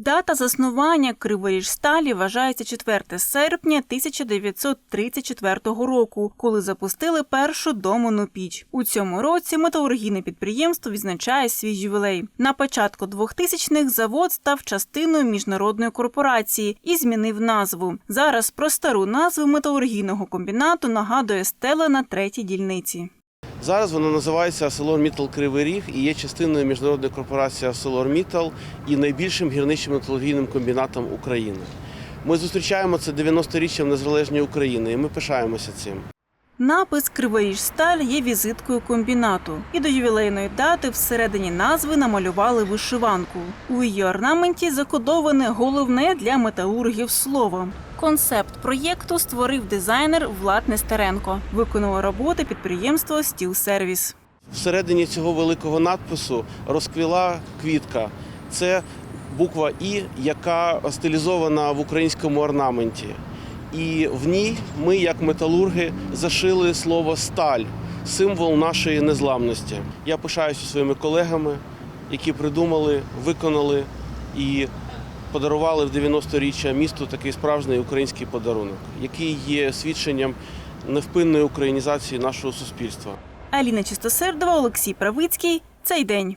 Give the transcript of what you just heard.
Дата заснування Криворіжсталі вважається 4 серпня 1934 року, коли запустили першу доману піч. У цьому році металургійне підприємство відзначає свій ювілей. На початку 2000-х завод став частиною міжнародної корпорації і змінив назву. Зараз про стару назву металургійного комбінату нагадує стела на третій дільниці. Зараз воно називається ArcelorMittal Кривий Ріг і є частиною міжнародної корпорації ArcelorMittal і найбільшим гірничим металургійним комбінатом України. Ми зустрічаємо це 90-річчям незалежної України, і ми пишаємося цим. Напис Криворіжсталь є візиткою комбінату, і до ювілейної дати всередині назви намалювали вишиванку. У її орнаменті закодоване головне для металургів слово. Концепт проєкту створив дизайнер Влад Нестеренко. Виконало роботи підприємство Стіл Сервіс. Всередині цього великого надпису розквіла квітка. Це буква І, яка стилізована в українському орнаменті. І в ній ми, як металурги, зашили слово сталь, символ нашої незламності. Я пишаюся своїми колегами, які придумали, виконали і подарували в 90-річчя місту такий справжній український подарунок, який є свідченням невпинної українізації нашого суспільства. Аліна Чистосердова, Олексій Правицький. Цей день.